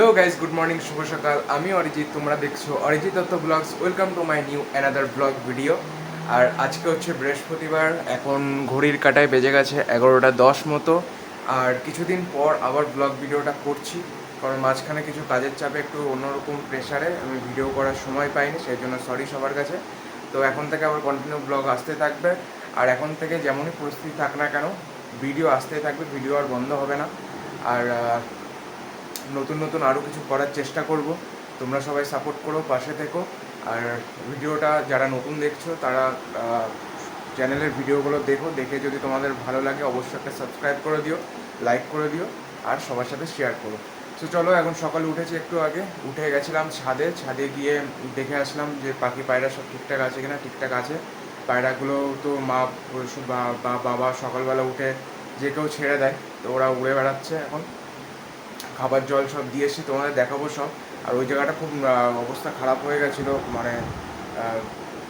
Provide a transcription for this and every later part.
Hello guys good morning শুভ সকাল। আমি অরিজিৎ, তোমরা দেখছ Arijit Dutta blogs. Welcome to my new another blog video আর আজকে হচ্ছে বৃহস্পতিবার, এখন ঘড়ির কাটায় বেজে গেছে এগারোটা দশ মতো। আর কিছুদিন পর আবার ব্লগ ভিডিওটা করছি, কারণ মাঝখানে কিছু কাজের চাপে একটু অন্যরকম প্রেশারে আমি ভিডিও করার সময় পাইনি, সেই জন্য সরি সবার কাছে। তো এখন থেকে আবার কন্টিনিউ ব্লগ আসতে থাকবে। আর এখন থেকে যেমনই পরিস্থিতি থাক না কেন ভিডিও আসতেই থাকবে ভিডিও আর বন্ধ হবে না। আর নতুন নতুন আরও কিছু করার চেষ্টা করব। তোমরা সবাই সাপোর্ট করো, পাশে থেকো। আর ভিডিওটা যারা নতুন দেখছ, তারা চ্যানেলের ভিডিওগুলো দেখো। দেখে যদি তোমাদের ভালো লাগে, অবশ্যই একটা সাবস্ক্রাইব করে দিও লাইক করে দিও, আর সবার সাথে শেয়ার করো। তো চলো, এখন সকালে উঠেছি একটু আগে। উঠে গেছিলাম ছাদে। ছাদে গিয়ে দেখে আসলাম যে পাখি পায়রা সব ঠিকঠাক আছে কিনা, ঠিকঠাক আছে। পায়রাগুলো তো মা বা, বাবা সকালবেলা উঠে যে কেউ ছেড়ে দেয়, তো ওরা উড়ে বেড়াচ্ছে এখন। খাবার জল সব দিয়েছি তোমাদের দেখাবো সব। আর ওই জায়গাটা খুব অবস্থা খারাপ হয়ে গেছিল মানে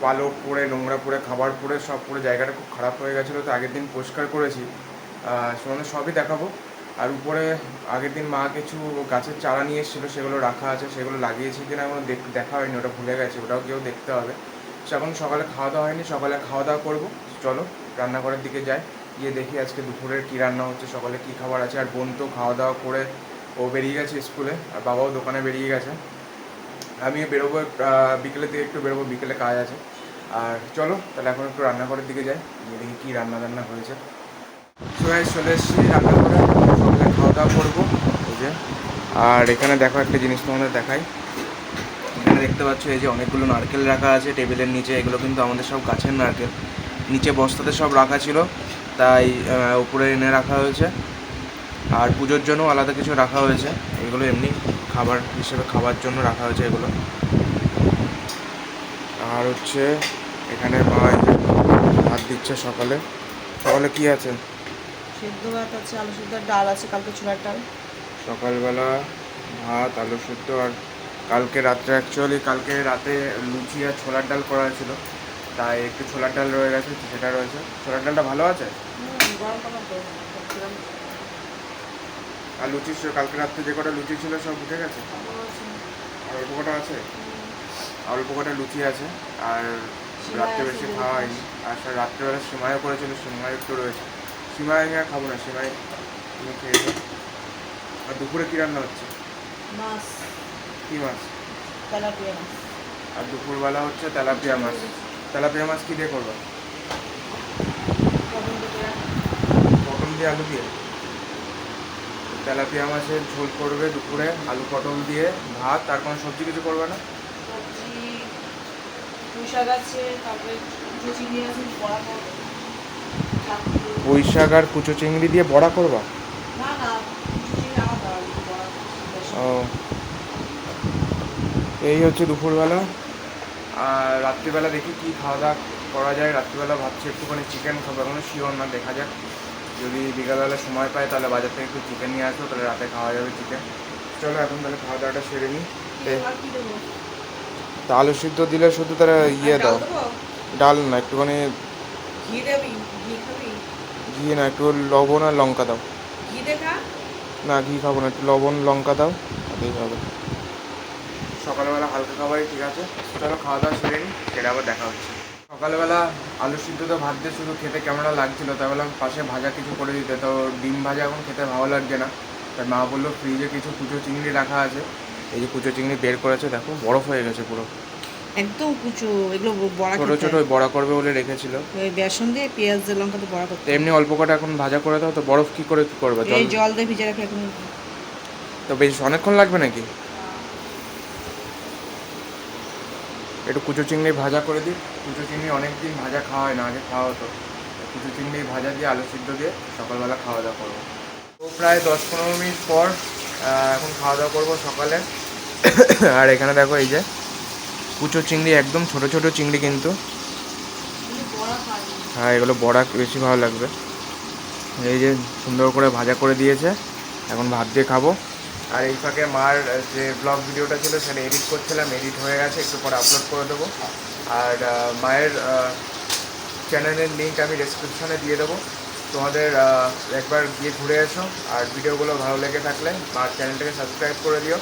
পালক পড়ে, নোংরা পড়ে, খাবার পড়ে, সব পড়ে জায়গাটা খুব খারাপ হয়ে গেছিল। তো আগের দিন পরিষ্কার করেছি। তোমাদের সবই দেখাবো। আর উপরে আগের দিন মা কিছু গাছের চারা নিয়ে এসেছিল, সেগুলো রাখা আছে, সেগুলো লাগিয়েছি কিনা এখনও দেখ- হয়নি, ওটা ভুলে গেছে, ওটাও কেউ দেখতে হবে। সে এখন সকালে খাওয়া দাওয়া হয়নি, সকালে খাওয়া দাওয়া করব। চলো, রান্নাঘরের দিকে যাই, গিয়ে দেখি আজকে দুপুরের কী রান্না হচ্ছে, সকালে কী খাবার আছে, আর বোন তো খাওয়া দাওয়া করে ও বেরিয়ে গেছে স্কুলে, আর বাবাও দোকানে বেরিয়ে গেছে। আমিও বেরোবো বিকেলের দিকে একটু বেরোবো, বিকেলে কাজ আছে। আর চলো, তাহলে এখন একটু রান্নাঘরের দিকে যাই, গিয়ে দেখি কী রান্না বান্না হয়েছে সবাই চলে এসেছি রান্নাঘরে, সকালে খাওয়া দাওয়া করব, এই যে। আর এখানে দেখো একটা জিনিস তোমাদের দেখাই। এখানে দেখতে পাচ্ছ, এই যে অনেকগুলো নারকেল রাখা আছে, টেবিলের নিচে, এগুলো কিন্তু আমাদের সব গাছের নারকেল। নিচে বস্তাতে সব রাখা ছিল, তাই উপরে এনে রাখা হয়েছে। আর পুজোর জন্য আলাদা কিছু রাখা হয়েছে। এগুলো এমনি খাবার হিসেবে খাবার জন্য রাখা হয়েছে এগুলো। আর হচ্ছে এখানে মা ভাত দিচ্ছে সকালে। সকালে কি আছে? সেদ্ধ ভাত আছে আলু সিদ্ধ ডাল আছে কালকে ছোলার ডাল। সকালবেলা ভাত আলু সেদ্ধ আর কালকে রাত্রে অ্যাকচুয়ালি কালকে রাতে লুচি আর ছোলার ডাল করা হয়েছিল। তাই একটু ছোলার ডাল রয়ে গেছে সেটা রয়েছে। ছোলার ডালটা ভালো আছে গরম করা তো ভাবছিলাম, আর লুচি ছিল- কালকে রাত্রে যে কটা লুচি ছিল সব উঠে গেছে? আর অল্প কটা আছে? আর অল্প কটা লুচি আছে আর রাত্রে বেশি। খাওয়া হয়নি। আর স্যার রাত্রেবেলা সিমাইও করেছিল সিমাই একটু রয়েছে। সিমাই আমি আর খাব না সিমাই তুমি খেয়ে নিও। আর দুপুরে কী রান্না হচ্ছে? মাছ। কী মাছ? তেলাপিয়া মাছ। আর দুপুরবেলা হচ্ছে তেলাপিয়া মাছ। তেলাপিয়া মাছ কী দিয়ে করব। পটল দিয়ে আলু দিয়ে? তেলাপিয়া মাছের ঝোল করবে দুপুরে আলু পটল দিয়ে ভাত আর কোনো সবজি কিছু করবে না? সবজি পুঁই শাক আছে তারপরে চিংড়ি আছে বড়া পুঁই শাক আর কুচো চিংড়ি দিয়ে বড়া করবা। ও। এই হচ্ছে দুপুরবেলা। আর রাত্রিবেলা দেখি কি খাওয়া দাওয়া করা যায়। রাত্রিবেলা ভাবছি একটুখানি চিকেন খাব এখনও শিওর না দেখা যাক। যদি বিকালবেলা সময় পাই তাহলে বাজার থেকে একটু চিকেন নিয়ে আসব তাহলে রাতে খাওয়া যাবে চিকেন চলো এখন তাহলে খাওয়া দাওয়াটা সেরে নিই? তা আলু সিদ্ধ দিলে শুধু তারা ইয়ে দাও। ডাল না একটুখানি ঘি খাবি? না একটু লবণ আর লঙ্কা দাও। না ঘি খাব না একটু লবণ লঙ্কা দাও তাতেই হবে সকালবেলা হালকা খাবারই ঠিক আছে। চলো খাওয়া দাওয়া সেরে নিই সেটা আবার দেখা হচ্ছে। সকালবেলা আলু সিদ্ধ তো ভাত দিয়ে শুধু খেতে কেমনটা লাগছিল তাই বললাম পাশে ভাজা কিছু করে দিতে। তো ডিম ভাজা এখন খেতে ভালো লাগছে না। তাই মা বলল ফ্রিজে কিছু কুচো চিংড়ি রাখা আছে। এই যে কুচো চিংড়ি বের করেছে দেখো বরফ হয়ে গেছে পুরো। একদম কুচো এগুলো বড়া ছোট ছোট বড়া করবে বলে রেখেছিল। ওই বেসন দিয়ে পেঁয়াজ দিয়ে লঙ্কা দিয়ে বড়া করতে। এমনি অল্প কটা এখন ভাজা করে দাও তো বরফ কি করে কি করবে? জল দিয়ে ভিজে রাখে এখন। তো বেশ অনেকক্ষণ লাগবে নাকি? একটু কুচো চিংড়ি ভাজা করে দিই। কুচো চিংড়ি অনেক দিন ভাজা খাওয়া হয় না, আগে খাওয়া হতো। কুচো চিংড়ি ভাজা দিয়ে, আলু সিদ্ধ দিয়ে সকালবেলা খাওয়া দাওয়া করব। তো প্রায় দশ পনেরো মিনিট পর এখন খাওয়া দাওয়া করব সকালে। আর এখানে দেখো এই যে, কুচো চিংড়ি, একদম ছোট ছোট চিংড়ি কিন্তু। হ্যাঁ এগুলো বড়া বেশি ভালো লাগবে। এই যে সুন্দর করে ভাজা করে দিয়েছে। এখন ভাত দিয়ে খাব। আর এই ফাঁকে মার যে ব্লগ ভিডিওটা ছিল সেটা এডিট করছিলাম এডিট হয়ে গেছে, একটু পরে আপলোড করে দেবো। আর মায়ের চ্যানেলের লিঙ্ক আমি ডেসক্রিপশনে দিয়ে দেবো। তোমাদের একবার গিয়ে ঘুরে এসো, আর ভিডিওগুলো ভালো লেগে থাকলে মার চ্যানেলটাকে সাবস্ক্রাইব করে দিও।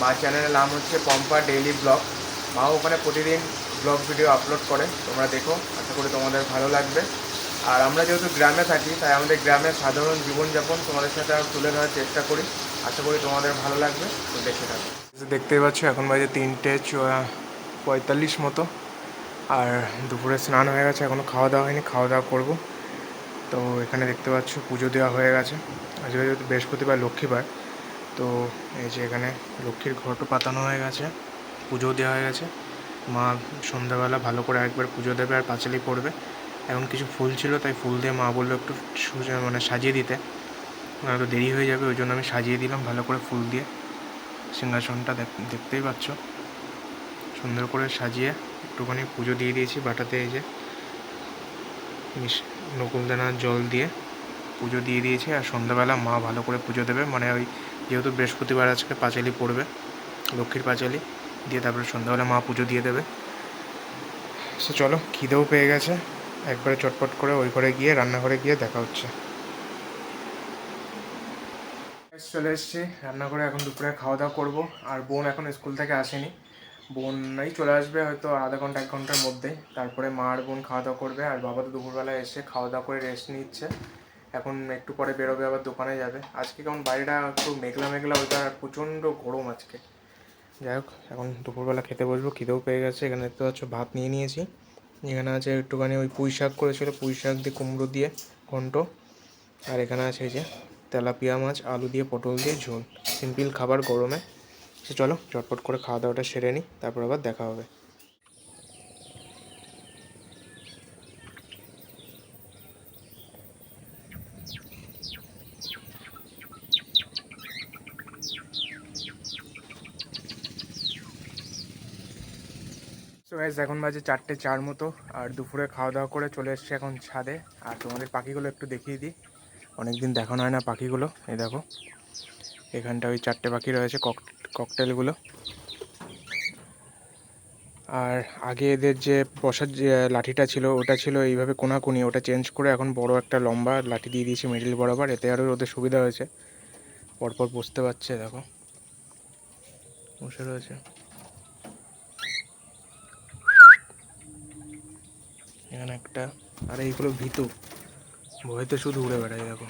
মা চ্যানেলের নাম হচ্ছে পম্পা ডেইলি ব্লগ। মাও ওখানে প্রতিদিন ব্লগ ভিডিও আপলোড করে, তোমরা দেখো, আশা করি তোমাদের ভালো লাগবে। আর আমরা যেহেতু গ্রামে থাকি, তাই আমাদের গ্রামের সাধারণ জীবনযাপন তোমাদের সাথে তুলে ধরার চেষ্টা করি। আশা করি তোমাদের ভালো লাগবে, তো দেখে থাকো। দেখতেই পাচ্ছ, এখন বাজে তিনটে পঁয়তাল্লিশ মতো, আর দুপুরে স্নান হয়ে গেছে এখনও খাওয়া দাওয়া হয়নি, খাওয়া দাওয়া করব। তো এখানে দেখতে পাচ্ছ, পুজো দেওয়া হয়ে গেছে। আজকে যেহেতু বৃহস্পতিবার, লক্ষ্মীবার। তো এই যে এখানে লক্ষ্মীর ঘটও পাতানো হয়ে গেছে পুজো দেওয়া হয়ে গেছে। মা সন্ধ্যাবেলা ভালো করে একবার পুজো দেবে আর পাঁচালি পড়বে। এখন কিছু ফুল ছিল, তাই ফুল দিয়ে মা বলল একটু মানে সাজিয়ে দিতে। তো দেরি হয়ে যাবে, ওই জন্য আমি সাজিয়ে দিলাম ভালো করে ফুল দিয়ে। সিংহাসনটা দেখ- দেখতেই পাচ্ছ। সুন্দর করে সাজিয়ে একটুখানি পুজো দিয়ে দিয়েছি বাটাতে, এই যে নকুলদানার জল দিয়ে পুজো দিয়ে দিয়েছি। আর সন্ধ্যাবেলা মা ভালো করে পুজো দেবে মানে ওই যেহেতু বৃহস্পতিবার আজকে পাঁচালি পড়বে, লক্ষ্মীর পাঁচালি দিয়ে তারপরে সন্ধ্যাবেলা মা পুজো দিয়ে দেবে। সে চলো, খিদেও পেয়ে গেছে। একবারে চটপট করে ওই ঘরে গিয়ে, রান্নাঘরে গিয়ে দেখা হচ্ছে। চলে এসেছি, রান্না করে এখন দুপুরে খাওয়া দাওয়া করব। আর বোন এখন স্কুল থেকে আসেনি। বোন এই চলে আসবে হয়তো আধা ঘণ্টা, এক ঘণ্টার মধ্যেই। তারপরে মা আর বোন খাওয়া দাওয়া করবে। আর বাবা তো দুপুরবেলা এসে খাওয়া দাওয়া করে রেস্ট নিচ্ছে। এখন একটু পরে বেরোবে, আবার দোকানে যাবে। আজকে কেমন বাইরেটা একটু মেঘলা মেঘলা আর প্রচণ্ড গরম আজকে। যাই হোক, এখন দুপুরবেলা খেতে বসবো, খিদেও পেয়ে গেছে। এখানে দেখতে পাচ্ছ, ভাত নিয়ে নিয়েছি। এখানে আছে একটুখানি ওই পুঁই শাক করেছিল পুঁই শাক দিয়ে কুমড়ো দিয়ে ঘন্ট। আর এখানে আছে এই যে তেলাপিয়া মাছ, আলু দিয়ে পটল দিয়ে ঝোল। সিম্পল খাবার গরমে। সে চলো, চটপট করে খাওয়া দাওয়াটা সেরে নিই তারপর আবার দেখা হবে। গাইজ এখন বাজে চারটে চার মতো, আর দুপুরে খাওয়া দাওয়া করে চলে এসছে এখন ছাদে। আর তোমাদের পাখিগুলো একটু দেখিয়ে দিই। অনেকদিন দেখানো হয় না পাখিগুলো, এই দেখো। এখানটা ওই চারটে পাখি রয়েছে, কক, ককটেলগুলো। আর আগে এদের যে বসার যে লাঠিটা ছিল, ওটা ছিল এইভাবে কোনাকুনি, ওটা চেঞ্জ করে এখন বড় একটা লম্বা লাঠি দিয়ে দিয়েছি মিডিল বরাবর, এতে আরও ওদের সুবিধা হয়েছে। পরপর বসতে পারছে, দেখো। বসে রয়েছে। এখানে একটা, আর এইগুলো ভিতু। ভয়তে শুধু উড়ে বেড়ায়, দেখো।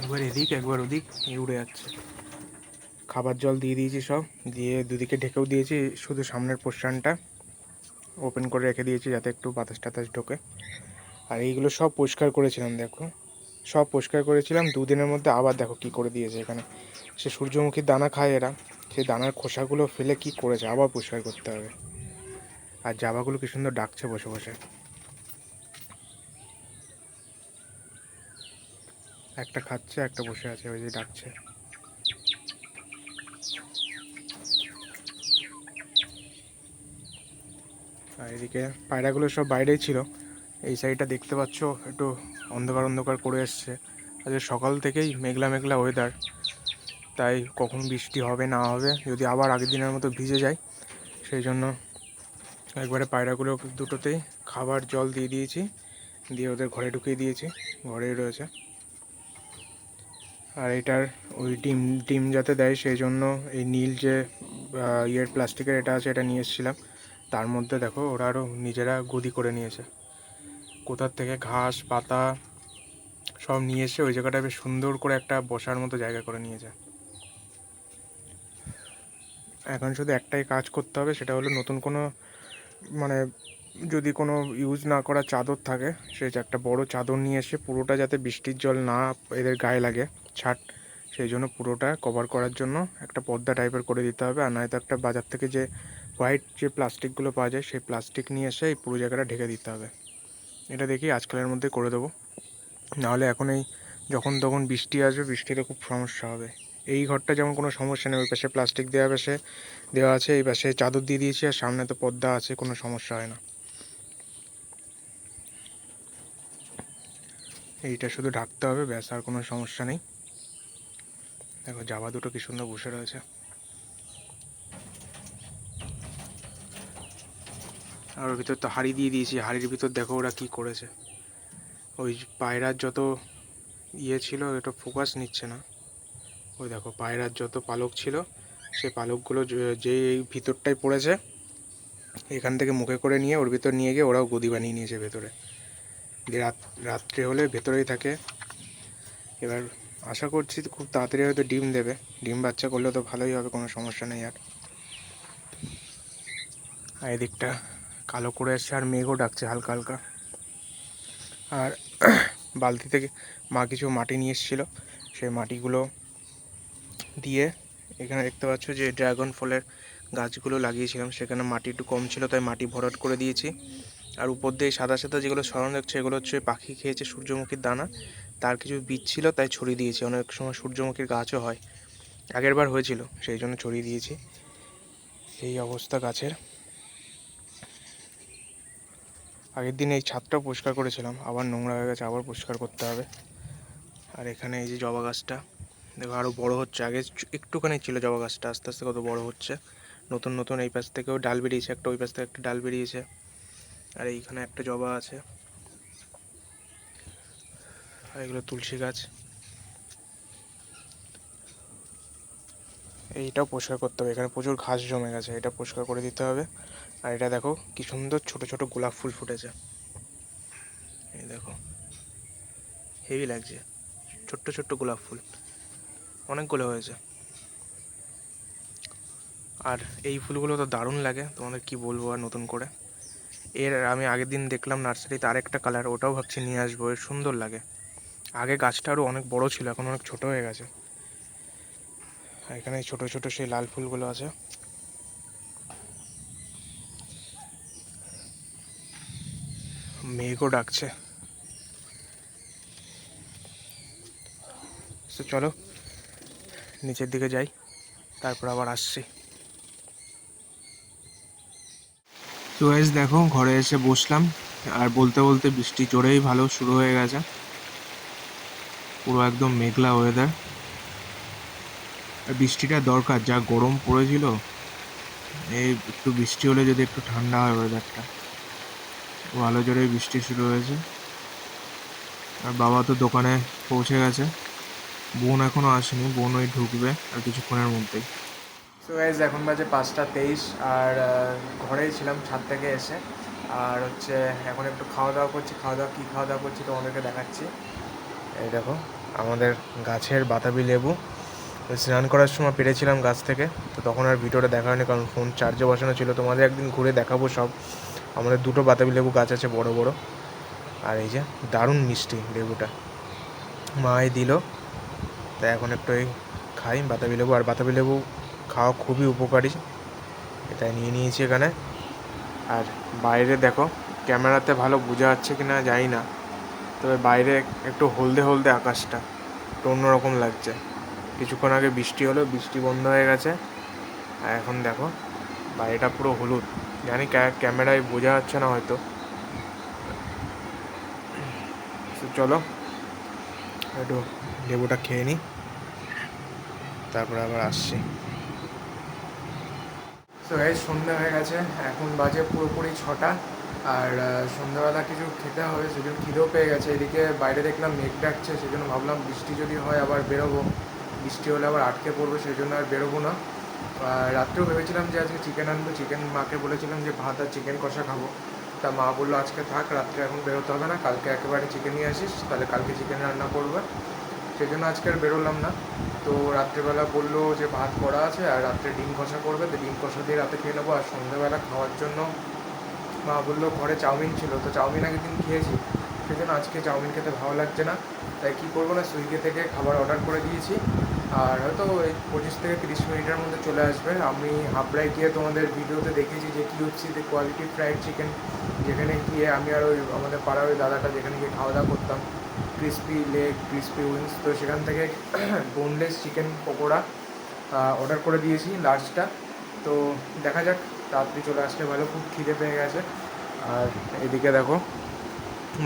একবার এদিক, একবার ওদিক উড়ে যাচ্ছে। খাবার জল দিয়ে দিয়েছি সব, দিয়ে দুদিকে ঢেকেও দিয়েছি, শুধু সামনের পোর্শনটা ওপেন করে রেখে দিয়েছি, যাতে একটু বাতাস টাতাস ঢোকে। আর এইগুলো সব পরিষ্কার করেছিলাম, দেখো। সব পরিষ্কার করেছিলাম, দুদিনের মধ্যে আবার দেখো কি করে দিয়েছে এখানে। সে সূর্যমুখীর দানা খায় এরা, সেই দানার খোসাগুলো ফেলে কি করেছে, আবার পরিষ্কার করতে হবে। আর জাবাগুলো কি সুন্দর ডাকছে বসে বসে। একটা খাচ্ছে, একটা বসে আছে, ওই যে ডাকছে। আর এদিকে পায়রাগুলো সব বাইরেই ছিল। এই সাইডটা দেখতে পাচ্ছ, একটু অন্ধকার অন্ধকার করে এসছে। আজকে সকাল থেকেই মেঘলা মেঘলা ওয়েদার তাই কখন বৃষ্টি হবে না হবে, যদি আবার আগের দিনের মতো ভিজে যায়, সেই জন্য একবারে পায়রাগুলো দুটোতেই খাবার জল দিয়ে দিয়েছি। দিয়ে ওদের ঘরে ঢুকিয়ে দিয়েছি। ঘরেই রয়েছে। আর এটার ওই ডিম ডিম যাতে দেয় সেই জন্য এই নীল যে ইয়ের প্লাস্টিকের এটা আছে, এটা নিয়ে এসেছিলাম। তার মধ্যে দেখো ওরা আরও নিজেরা গদি করে নিয়েছে। কোথার থেকে ঘাস, পাতা সব নিয়ে এসে ওই জায়গাটা বেশ সুন্দর করে একটা বসার মতো জায়গা করে নিয়েছে। এখন শুধু একটাই কাজ করতে হবে, সেটা হলো নতুন কোনো মানে যদি কোনো ইউজ না করা চাদর থাকে, সে একটা বড় চাদর নিয়ে এসে পুরোটা যাতে বৃষ্টির জল না এদের গায়ে লাগে, ছাট, সেই জন্য পুরোটা কভার করার জন্য একটা পর্দা টাইপের করে দিতে হবে। আর নয়তো একটা বাজার থেকে যে হোয়াইট যে প্লাস্টিকগুলো পাওয়া যায়, সেই প্লাস্টিক নিয়ে এসে এই পুরো জায়গাটা ঢেকে দিতে হবে। এটা দেখি আজকালের মধ্যে করে দেবো। নাহলে এখন এই যখন তখন বৃষ্টি আসবে, বৃষ্টিতে খুব সমস্যা হবে। এই ঘরটা যেমন কোনো সমস্যা নেই, ওই পাশে প্লাস্টিক দেওয়া পাশে, দেওয়া আছে, এই পাশে চাদর দিয়ে দিয়েছি আর সামনে তো পর্দা আছে, কোনো সমস্যা হয় না। এইটা শুধু ঢাকতে হবে, ব্যাস, আর কোনো সমস্যা নেই। দেখো, জামা দুটো কি সুন্দর বসে রয়েছে। আর ওর ভিতর তো হাড়ি দিয়ে দিয়েছি, হাড়ির ভিতর দেখো ওরা কি করেছে। ওই পায়রার যত ইয়ে ছিল এটা ফোকাস নিচ্ছে না। ওই দেখো, পায়রার যত পালক ছিল, সে পালকগুলো যে- এই ভিতরটায় পড়েছে, এখান থেকে মুখে করে নিয়ে ওর ভিতর নিয়ে গিয়ে ওরাও গদি বানিয়ে নিয়েছে ভেতরে। দিয়ে রাত, রাত্রে হলে ভেতরেই থাকে। এবার আশা করছি খুব তাড়াতাড়ি হয়তো ডিম দেবে। ডিম বাচ্চা করলে তো ভালোই হবে, কোনো সমস্যা নেই আর। আর এদিকটা কালো করে এসছে আর মেঘও ডাকছে হালকা হালকা। আর বালতি থেকে মা কিছু মাটি নিয়ে এসেছিল। সেই মাটিগুলো দিয়ে এখানে দেখতে পাচ্ছ যে ড্রাগন ফলের গাছগুলো লাগিয়েছিলাম। সেখানে মাটি একটু কম ছিল, তাই মাটি ভরাট করে দিয়েছি। আর উপর দিয়ে সাদা সাদা যেগুলো সরানো দেখছে, এগুলো হচ্ছে পাখি খেয়েছে সূর্যমুখীর দানা। তার কিছু বীজ ছিল, তাই ছড়িয়ে দিয়েছি। অনেক সময় সূর্যমুখীর গাছও হয়। আগের বার হয়েছিল, সেই জন্য ছড়িয়ে দিয়েছি। এই অবস্থা গাছের। আগের দিন এই ছাদটা পরিষ্কার করেছিলাম, আবার নোংরা হয়ে গেছে, আবার পরিষ্কার করতে হবে। আর এখানে এই যে জবা গাছটা। দেখো আরও বড় হচ্ছে। আগে একটুখানি ছিল জবা গাছটা, আস্তে আস্তে কত বড় হচ্ছে। নতুন নতুন এই পাশ থেকেও ডাল বেরিয়েছে, একটা ওই পাশ থেকে একটা ডাল বেরিয়েছে। আর এইখানে একটা জবা আছে। আর এগুলো তুলসী গাছ। এইটাও পরিষ্কার করতে হবে। এখানে প্রচুর ঘাস জমে গেছে, এটা পরিষ্কার করে দিতে হবে। আর এটা দেখো কি সুন্দর ছোট ছোট গোলাপ ফুল ফুটেছে। এই দেখো। হেভি লাগছে। ছোট্ট ছোট্ট গোলাপ ফুল। অনেকগুলো হয়েছে। আর এই ফুলগুলো তো দারুণ লাগে, তোমাদের কি বলব আর নতুন করে। এর আমি আগের দিন দেখলাম নার্সারিতে আরেকটা কালার, ওটাও ভাবছি নিয়ে আসব, এর সুন্দর লাগে। আগে গাছটা আরও অনেক বড় ছিল, এখন অনেক ছোট হয়ে গেছে। এখানে ছোট ছোট সেই লাল ফুলগুলো আছে। মেঘও ডাকছে। চলো নিচের দিকে যাই, তারপর আবার আসছি। তো গাইস দেখো, ঘরে এসে বসলাম। আর বলতে বলতে বৃষ্টি জোরেই ভালো শুরু হয়ে গেছে। পুরো একদম মেঘলা ওয়েদার আর বৃষ্টিটা দরকার, যা গরম পড়েছিল, এই একটু বৃষ্টি হলে যদি একটু ঠান্ডা হয় ওয়েদারটা ভালো জোরে বৃষ্টি শুরু হয়েছে। আর বাবা তো দোকানে পৌঁছে গেছে। বোন এখনও আসেনি বোন ওই ঢুকবে আর কিছুক্ষণের মধ্যেই। সো গাইজ এখন বাজে পাঁচটা তেইশ আর ঘরেই ছিলাম ছাদ থেকে এসে। আর হচ্ছে, এখন একটু খাওয়া দাওয়া করছি, খাওয়া দাওয়া, কী খাওয়া দাওয়া করছি তোমাদেরকে দেখাচ্ছি। এই দেখো, আমাদের গাছের বাতাবি লেবু। স্নান করার সময় পেরেছিলাম গাছ থেকে, তো তখন আর ভিডিওটা দেখা হয়নি, কারণ ফোন চার্জে বসানো ছিল। তোমাদের একদিন ঘুরে দেখাবো সব। আমাদের দুটো বাতাবি লেবু গাছ আছে, বড় বড়। আর এই যে, দারুণ মিষ্টি লেবুটা। মাই দিল। তাই এখন একটু খাই, বাতাবি লেবু। আর বাতাবি লেবু খাওয়া খুবই উপকারী। এটাই নিয়ে নিয়েছি এখানে। আর বাইরে দেখো, ক্যামেরাতে ভালো বোঝা যাচ্ছে কি না জানি না। তবে বাইরে একটু হলদে হলদে আকাশটা, একটু অন্যরকম লাগছে। কিছুক্ষণ আগে বৃষ্টি হলো, বৃষ্টি বন্ধ হয়ে গেছে। আর এখন দেখো বাইরেটা পুরো হলুদ। জানি ক্যামেরায় বোঝা যাচ্ছে না হয়তো। চলো একটু লেবুটা খেয়ে নিই। তারপরে আবার আসছি। তো এই সন্ধ্যা হয়ে গেছে, এখন বাজে পুরোপুরি ছটা। আর সন্ধ্যাবেলা কিছু খেতে হবে, সেজন্য খিদেও পেয়ে গেছে। এদিকে বাইরে দেখলাম মেঘ ডাকছে, সেজন্য ভাবলাম বৃষ্টি যদি হয় আবার বেরোবো। বৃষ্টি হলে আবার আটকে পড়ব সেই জন্য আর বেরোবো না। আর রাত্রেও ভেবেছিলাম যে আজকে চিকেন আনব। চিকেন মাকে বলেছিলাম যে ভাত আর চিকেন কষা খাব। তা মা বলল, আজকে থাক, রাত্রে এখন বেরোতে হবে না, কালকে একেবারে চিকেন নিয়ে আসিস, তাহলে কালকে চিকেন রান্না করবে। সেই জন্য আজকে আর বেরোলাম না। তো রাত্রেবেলা বলল যে ভাত করা আছে, আর রাত্রে ডিম কষা করবে। তো ডিম কষা দিয়ে রাতে খেয়ে নেব, আর সন্ধ্যাবেলা খাওয়ার জন্য মা বলল, ঘরে চাউমিন ছিল, তো চাউমিন আগের দিন খেয়েছি। সেই জন্য আজকে চাউমিন খেতে ভালো লাগছে না। তাই কী করব না, সুইগি থেকে খাবার অর্ডার করে দিয়েছি। আর হয়তো এই পঁচিশ থেকে তিরিশ মিনিটের মধ্যে চলে আসবে। আমি হাবড়ায় গিয়ে তোমাদের ভিডিওতে দেখেছি যে কী হচ্ছে যে কোয়ালিটি ফ্রাইড চিকেন যেখানে গিয়ে আমি আর ওই আমাদের পাড়ার ওই দাদাটা যেখানে গিয়ে খাওয়া দাওয়া করতাম ক্রিসপি লেগ ক্রিসপি উইংস তো সেখান থেকে বোনলেস চিকেন পকোড়া অর্ডার করে দিয়েছি লার্জটা তো দেখা যাক তাড়াতাড়ি চলে আসলে ভালো, খুব খিদে পেয়ে গেছে। আর এদিকে দেখো,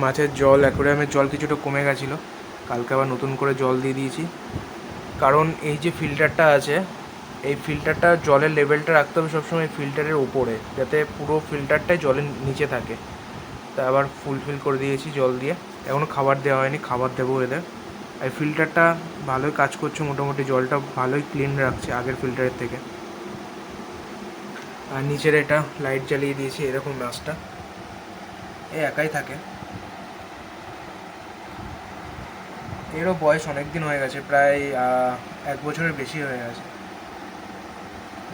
মাছের জল অ্যাকোরিয়ামের জল কিছুটা কমে গেছিল। কালকে আবার নতুন করে জল দিয়ে দিয়েছি। কারণ এই যে ফিল্টারটা আছে এই ফিল্টারটা জলের লেভেলটা রাখতে হবে সবসময় ফিল্টারের উপরে, যাতে পুরো ফিল্টারটাই জলের নিচে থাকে। তা আবার ফুলফিল করে দিয়েছি জল দিয়ে। এখনও খাবার দেওয়া হয়নি, খাবার দেবো এদের আর ফিল্টারটা ভালোই কাজ করছে মোটামুটি, জলটা ভালোই ক্লিন রাখছে আগের ফিল্টারের থেকে। আর নিচের এটা লাইট জ্বালিয়ে দিয়েছি, এরকম রাস্তা এ একাই থাকে। এরও বয়স অনেক দিন হয়ে গেছে, প্রায় এক বছরের বেশি হয়ে গেছে।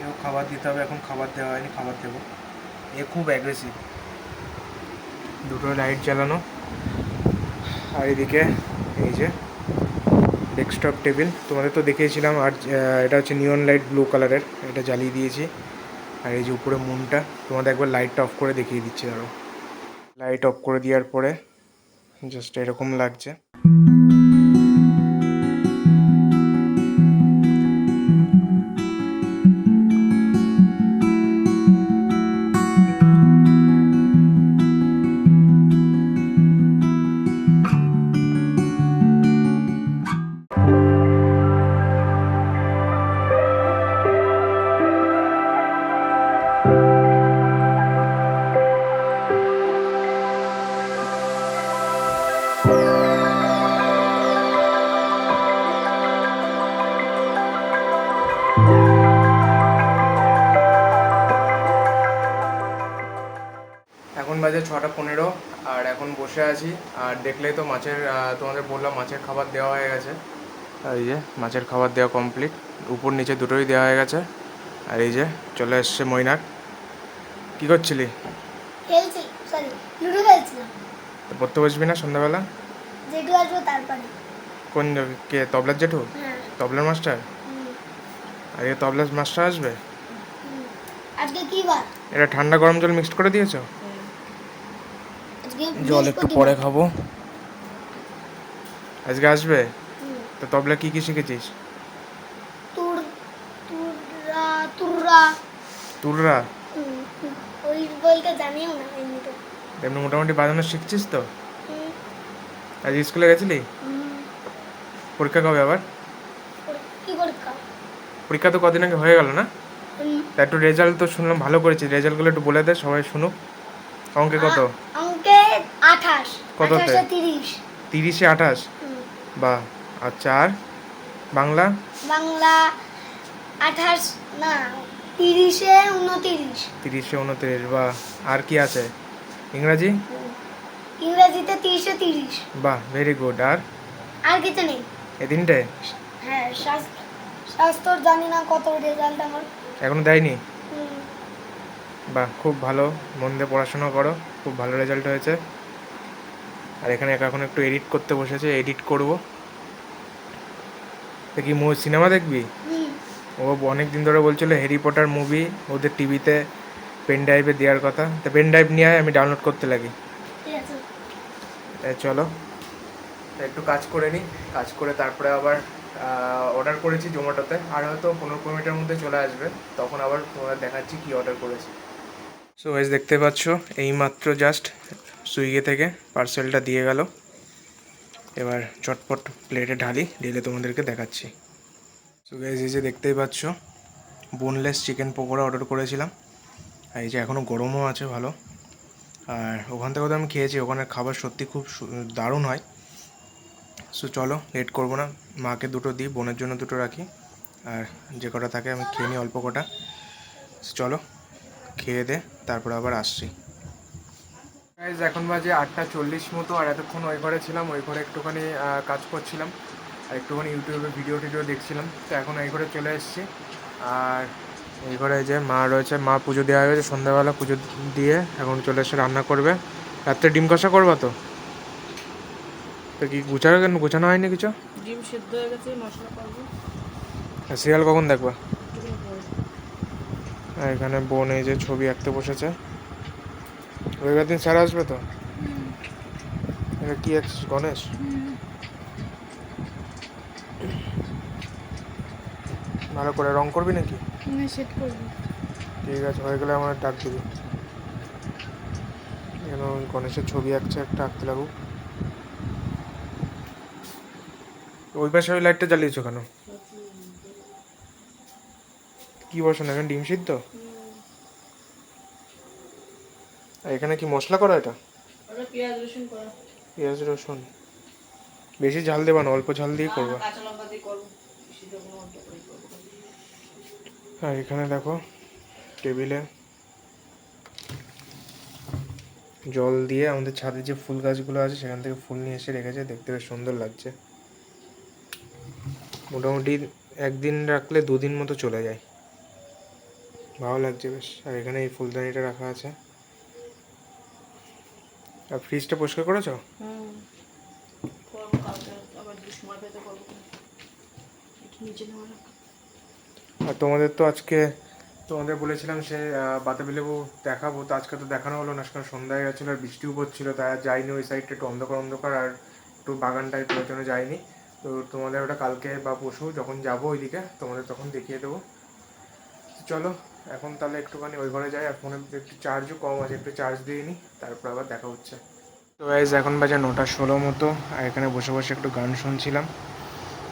এও খাবার দিতে হবে, এখন খাবার দেওয়া হয়নি, খাবার দেবো। এ খুব অ্যাগ্রেসিভ দুটো লাইট জ্বালানো। আর এদিকে এই যে ডেস্কটপ টেবিল তোমাদের তো দেখিয়েছিলাম, আর এটা হচ্ছে নিয়ন লাইট ব্লু কালারের এটা জ্বালিয়ে দিয়েছি। আর এই যে উপরে মুনটা তোমাদের একবার লাইটটা অফ করে দেখিয়ে দিচ্ছি আরও লাইট অফ করে দেওয়ার পরে জাস্ট এরকম লাগছে। বাজে ছটা পনেরো আর এখন বসে আছি। আর দেখলেই তো মাছের তোমাদের বললাম মাছের খাবার দেওয়া হয়ে গেছে। আর এই যে মাছের খাবার দেওয়া কমপ্লিট উপর নিচে দুটোই দেওয়া হয়ে গেছে। আর এই যে চলে এসছে মৈনাক। কী করছিলি? পড়তে বসবি না সন্ধ্যাবেলা? কোন কে তবলার জেঠু? হ্যাঁ। তবলার মাস্টার? আর এ তবলার মাস্টার আসবে? আজকে কি বার? এটা ঠান্ডা গরম জল মিক্সড করে দিয়েছ? জল একটু পরে খাব। আজকে আসবে। তো তবলা কি কি শিখেছিস? তুর তুরা তুরা তুররা। ওই বলতে জানিও না এমনি মোটামুটি বাজানো শিখছিস তো? আজ স্কুলে গেছিলি? পরীক্ষা কবে আবার? পরীক্ষা? তো কদিন আগে হয়ে গেল না? তা একটু রেজাল্ট তো শুনলাম ভালো করেছিস। রেজাল্টগুলো একটু বলে দে সবাই শুনুক। অঙ্কে কত? কততে? তিরিশ। আঠাশ। বা আচ্ছা আর বাংলা? বাংলা আঠাশ না তিরিশে উনতিরিশ। তিরিশে উনত্রিশ বা আর কি আছে? ইংরাজি। ইংরেজিতে তিরিশে তিরিশ। বাহ ভেরি গুড আর? আর কিছু নেই। এ তিনটে? হ্যাঁ স্বাস্থ্য জানি না কত রেজাল্ট আমার। এখনও দেয়নি? বাহ খুব ভালো। মন দিয়ে পড়াশোনা করো খুব ভালো রেজাল্ট হয়েছে। আর এখানে একা এখন একটু এডিট করতে বসেছে এডিট করব। তা কি সিনেমা দেখবি? ও অনেক দিন ধরে বলছিল হ্যারি পটার মুভি ওদের টিভিতে পেন ড্রাইভে দেওয়ার কথা। তা পেন ড্রাইভ নিয়ে আমি ডাউনলোড করতে লাগি। চলো। তা একটু কাজ করে নিই কাজ করে তারপরে আবার অর্ডার করেছি জোম্যাটোতে আর হয়তো পনেরো কুড়ি মিনিটের মধ্যে চলে আসবে। তখন আবার তোমাদের দেখাচ্ছি কি অর্ডার করেছি। সো গাইজ দেখতে পাচ্ছ এইমাত্র জাস্ট সুইগি থেকে পার্সেলটা দিয়ে গেল। এবার চটপট প্লেটে ঢালি, ঢেলে তোমাদেরকে দেখাচ্ছি। সো গাইজ এই যে দেখতেই পাচ্ছ বোনলেস চিকেন পকোড়া অর্ডার করেছিলাম। আর এই যে এখনও গরমও আছে, ভালো। আর ওখান থেকে তো আমি খেয়েছি, ওখানের খাবার সত্যি খুব দারুণ হয়। সো চলো লেট করব না। মাকে দুটো দিই, বোনের জন্য দুটো রাখি। আর যে কটা থাকে আমি খেয়ে নিই অল্প কটা। চলো, খেয়ে দে, তারপর আবার আসছি। গাইজ এখন বাজে আটটা চল্লিশ মতো আর এতক্ষণ ওই ঘরে ছিলাম ওই ঘরে একটুখানি কাজ করছিলাম আর একটুখানি ইউটিউবে ভিডিও টিডিও দেখছিলাম তো এখন এই ঘরে চলে এসেছি। আর এই ঘরে যে মা রয়েছে মা পুজো দেওয়া হয়েছে সন্ধ্যাবেলা পুজো দিয়ে এখন চলে এসে রান্না করবে। রাত্রে ডিম কষা করবা তো? তো কি গুছানো কেন গুছানো হয়নি কিছু? ডিম সেদ্ধ হয়ে গেছে মশলা করব। সিরিয়াল কখন দেখবা? এখানে বোন এই যে ছবি আঁকতে বসেছে। রবিবার দিন স্যার আসবে তো? এটা কি আঁকছিস গণেশ? ভালো করে রং করবি নাকি? সেট করব। ঠিক আছে হয়ে গেলে আমার ডাক দিবি। কেন গণেশের ছবি আঁকছে একটা আঁকতে লাগুক। ওই পাশে ওই লাইটটা জ্বালিয়েছো কেন? কি বসানো এখানে ডিম সিদ্ধ? এখানে কি মশলা করা এটা? পেঁয়াজ রসুন করা। পেঁয়াজ রসুন। বেশি ঝাল দেবা না অল্প ঝাল দিয়ে করব। আর এখানে দেখো টেবিলে জল দিয়ে আমাদের ছাদে যে ফুল গাছগুলো আছে সেখান থেকে ফুল নিয়ে এসে রেখেছে দেখতে বেশ সুন্দর লাগছে। মোটামুটি একদিন রাখলে দুদিন মতো চলে যায়। ভালো লাগছে বেশ। আর এখানে এই ফুলদানিটা রাখা আছে। আর ফ্রিজটা পরিষ্কার করেছ? একটু আর তোমাদের তো আজকে তোমাদের বলেছিলাম সে বাতাবি লেবু দেখাবো তো আজকে তো দেখানো হলো না কারণ সন্ধ্যা হয়ে গেছিল আর বৃষ্টিও পড়ছিলো তাই আর যাইনি ওই সাইডটা একটু অন্ধকার অন্ধকার আর একটু বাগানটায় তোর জন্য যাইনি। তো তোমাদের ওটা কালকে বা পরশু যখন যাব ওইদিকে তোমাদের তখন দেখিয়ে দেবো। চলো এখন তাহলে একটুখানি ওই ঘরে যাই, আর ফোনে একটু চার্জও কম আছে, একটু চার্জ দিয়ে নিই তারপর আবার দেখা হচ্ছে। তো গাইজ এখন বাজে নটা ষোলো মতো, আর এখানে বসে বসে একটু গান শুনছিলাম।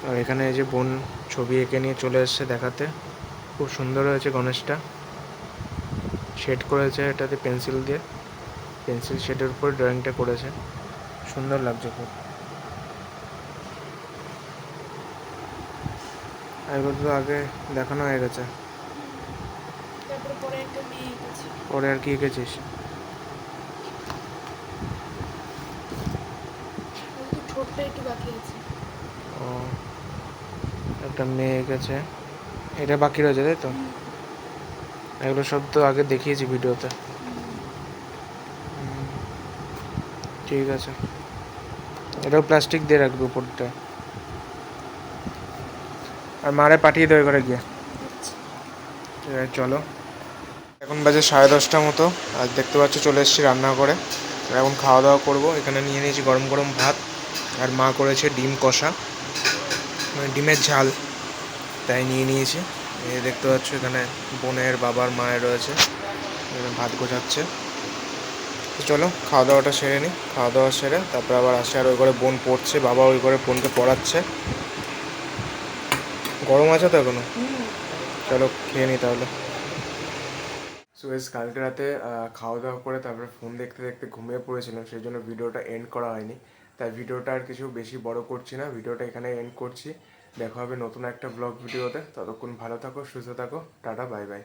আর এখানে এই যে বোন ছবি এঁকে নিয়ে চলে এসছে দেখাতে। খুব সুন্দর হয়েছে গণেশটা। শেড করেছে এটাতে পেন্সিল দিয়ে। পেন্সিল শেডের উপর ড্রয়িংটা করেছে। সুন্দর লাগছে খুব। আগে দেখানো হয়ে গেছে। পরে আর কি এঁকেছিস ও একটা মেয়ে এঁকেছে এটা বাকি রয়েছে তাই তো? এগুলো সব তো আগে দেখিয়েছি ভিডিওতে। ঠিক আছে। এটাও প্লাস্টিক দিয়ে রাখবে উপরটা। আর মারে পাঠিয়ে দেবে ঘরে গিয়ে। ঠিক চলো। এখন বাজে সাড়ে দশটা মতো। আর দেখতে পাচ্ছ চলে এসেছি রান্না করে এখন খাওয়া দাওয়া করব। এখানে নিয়ে নিয়েছি গরম গরম ভাত। আর মা করেছে ডিম কষা। মানে ডিমের ঝাল। তাই নিয়ে নিয়েছি। এই দেখতে পাচ্ছ এখানে বোনের বাবার মায়ের রয়েছে। ভাত গোছাচ্ছে। তো চলো খাওয়া দাওয়াটা সেরে নিই খাওয়া দাওয়া সেরে তারপর আবার আসে। আর ওই ঘরে বোন পড়ছে। বাবা ওই ঘরে বোনকে পড়াচ্ছে। গরম আছে তো এখনও? চলো খেয়ে নিই তাহলে। সুয়েজ কালকে রাতে খাওয়া দাওয়া করে তারপরে ফোন দেখতে দেখতে ঘুমিয়ে পড়েছিলাম, সেই জন্য ভিডিওটা এন্ড করা হয়নি। তাই ভিডিওটা আর কিছু বেশি বড় করছি না, ভিডিওটা এখানে এন্ড করছি। দেখা হবে নতুন একটা ব্লগ ভিডিওতে। ততক্ষণ ভালো থাকো, সুস্থ থাকো, টাটা বাই বাই